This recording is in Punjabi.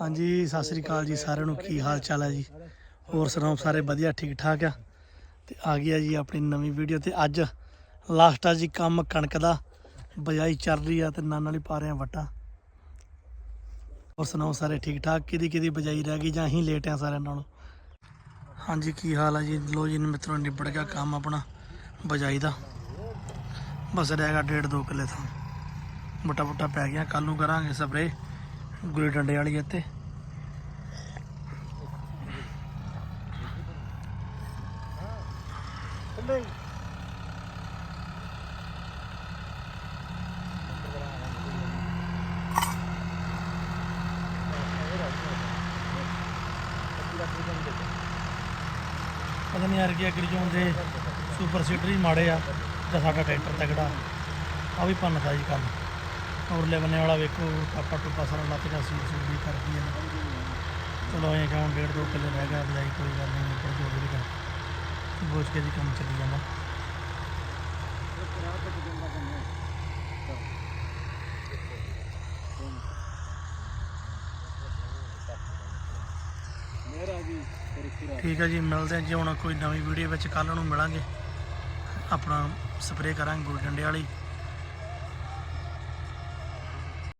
ਹਾਂਜੀ, ਸਤਿ ਸ੍ਰੀ ਅਕਾਲ ਜੀ ਸਾਰਿਆਂ ਨੂੰ। ਕੀ ਹਾਲ ਚਾਲ ਹੈ ਜੀ? ਹੋਰ ਸੁਣਾਓ, ਸਾਰੇ ਵਧੀਆ ਠੀਕ ਠਾਕ ਆ? ਤੇ ਆ ਗਿਆ ਜੀ ਆਪਣੀ ਨਵੀਂ ਵੀਡੀਓ ਤੇ ਅੱਜ ਲਾਸਟ ਆ ਜੀ ਕੰਮ ਕਣਕ ਦਾ। ਬਜਾਈ ਚੱਲ ਰਹੀ ਆ ਤੇ ਨਾਲ ਨਾਲ ਹੀ ਪਾ ਰਹੇ ਆ ਵਟਾ। ਹੋਰ ਸੁਣਾਓ ਸਾਰੇ ਠੀਕ ਠਾਕ ਕਿਹਦੀ ਕਿਹਦੀ ਬਜਾਈ ਰਹਿ ਗਈ ਜਾਂ ਅਸੀਂ ਲੇਟ ਆ ਸਾਰਿਆਂ ਨਾਲੋਂ? ਹਾਂਜੀ, ਕੀ ਹਾਲ ਆ ਜੀ? ਲੋ ਜੀ ਮਿੱਤਰੋ, ਨਿਬੜ ਗਿਆ ਕੰਮ ਆਪਣਾ ਬਜਾਈ ਦਾ। ਬਸ ਰਹਿ ਗਿਆ ਡੇਢ ਦੋ ਕਿੱਲੇ ਤੋਂ ਮੋਟਾ ਮੋਟਾ ਪੈ ਗਿਆ ਕੱਲ ਨੂੰ ਕਰਾਂਗੇ ਸਪਰੇ ਗੁਲੀ ਡੰਡੇ ਵਾਲੀ ਇੱਥੇ। ਪਤਾ ਨਹੀਂ ਯਾਰ ਕੀ ਅਗਰੀ ਜ਼ੋਨ ਦੇ ਸੁਪਰ ਸੀਡਰ ਹੀ ਮਾੜੇ ਆ, ਜਾਂ ਸਾਡਾ ਟਰੈਕਟਰ ਤਗੜਾ ਆ ਵੀ ਪੰਨਦਾ ਜੀ ਕੰਮ। ਔਰਲੇ ਬੰਨੇ ਵਾਲਾ ਵੇਖੋ, ਟਾਪਾ ਟੁੱਪਾ ਸਾਰਾ ਲੱਤ ਦਾ ਸੀਟ ਸੂਟ ਕਰਦੀ ਹੈ ਚਲੋ ਐਂ ਕਹਾਂ, ਡੇਢ ਦੋ ਕਿੱਲੇ ਰਹਿ ਗਿਆ, ਬਜਾਈ ਕੋਈ ਗੱਲ ਨਹੀਂ, ਉੱਪਰ ਜੋ ਵੀ ਕਰ। ਬੋਝ ਕੇ ਦੀ ਕੰਮ ਚੱਲੀ ਜਾਂਦਾ। ਠੀਕ ਹੈ ਜੀ, ਮਿਲਦੇ ਹਾਂ ਜੀ ਹੁਣ ਕੋਈ ਨਵੀਂ ਵੀਡੀਓ ਵਿੱਚ ਕੱਲ ਨੂੰ ਮਿਲਾਂਗੇ। ਆਪਣਾ ਸਪਰੇਅ ਕਰਾਂਗੇ ਗੁਲ ਡੰਡੇ ਵਾਲੀ।